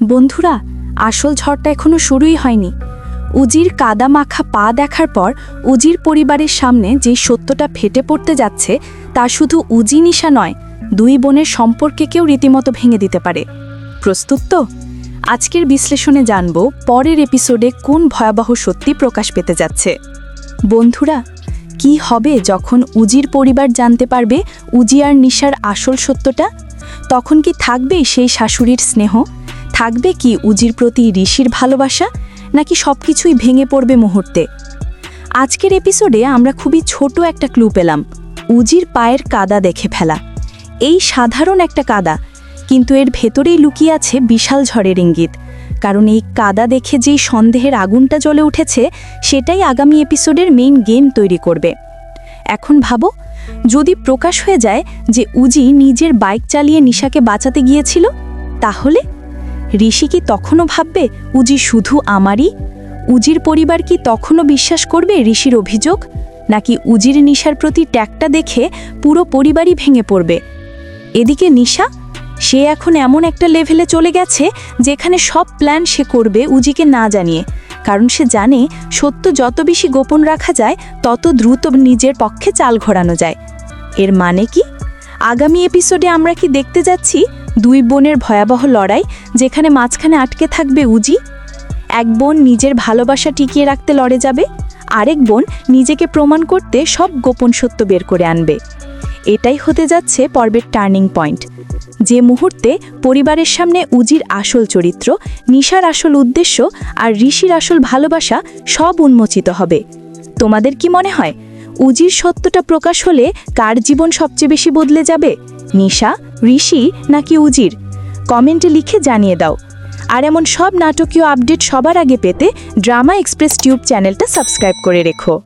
বন্ধুরা, আসল ঝড়টা এখনও শুরুই হয়নি। উজির কাদা মাখা পা দেখার পর উজির পরিবারের সামনে যে সত্যটা ফেটে পড়তে যাচ্ছে, তা শুধু উজি নিশা নয়, দুই বোনের সম্পর্কেকেও রীতিমতো ভেঙে দিতে পারে। প্রস্তুত তো? আজকের বিশ্লেষণে জানব পরের এপিসোডে কোন ভয়াবহ সত্যি প্রকাশ পেতে যাচ্ছে। বন্ধুরা, কি হবে যখন উজির পরিবার জানতে পারবে উজি আর নিশার আসল সত্যটা? তখন কি থাকবে সেই শাশুড়ির স্নেহ? থাকবে কি উজির প্রতি ঋষির ভালোবাসা, নাকি সব কিছুই ভেঙে পড়বে মুহূর্তে? আজকের এপিসোডে আমরা খুবই ছোট একটা ক্লু পেলাম, উজির পায়ের কাদা দেখে ফেলা। এই সাধারণ একটা কাদা, কিন্তু এর ভেতরেই লুকিয়ে আছে বিশাল ঝড়ের ইঙ্গিত। কারণ এই কাদা দেখে যেই সন্দেহের আগুনটা জ্বলে উঠেছে, সেটাই আগামী এপিসোডের মেইন গেম তৈরি করবে। এখন ভাবো, যদি প্রকাশ হয়ে যায় যে উজি নিজের বাইক চালিয়ে নিশাকে বাঁচাতে গিয়েছিল, তাহলে? ঋষি কি তখনও ভাববে, উজি শুধু আমারই? উজির পরিবার কি তখনও বিশ্বাস করবে ঋষির অভিযোগ? নাকি উজির নিশার প্রতি ট্যাগটা দেখে পুরো পরিবারই ভেঙে পড়বে? এদিকে নিশা, সে এখন এমন একটা লেভেলে চলে গেছে যেখানে সব প্ল্যান সে করবে উজিকে না জানিয়ে। কারণ সে জানে, সত্য যত বেশি গোপন রাখা যায়, তত দ্রুত নিজের পক্ষে চাল ঘোরানো যায়। এর মানে কি? আগামী এপিসোডে আমরা কি দেখতে যাচ্ছি? দুই বোনের ভয়াবহ লড়াই, যেখানে মাঝখানে আটকে থাকবে উজি। এক বোন নিজের ভালোবাসা টিকিয়ে রাখতে লড়ে যাবে, আরেক বোন নিজেকে প্রমাণ করতে সব গোপন সত্য বের করে আনবে। এটাই হতে যাচ্ছে পর্বের টার্নিং পয়েন্ট। যে মুহূর্তে পরিবারের সামনে উজির আসল চরিত্র, নিশার আসল উদ্দেশ্য আর ঋষির আসল ভালোবাসা সব উন্মোচিত হবে। তোমাদের কি মনে হয়? উজির সত্যটা প্রকাশ হলে কার জীবন সবচেয়ে বেশি বদলে যাবে? নিশা, ঋষি নাকি উজির? কমেন্টে লিখে জানিয়ে দাও। আর এমন সব নাটকীয় আপডেট সবার আগে পেতে ড্রামা এক্সপ্রেস টিউব চ্যানেলটা সাবস্ক্রাইব করে রেখো।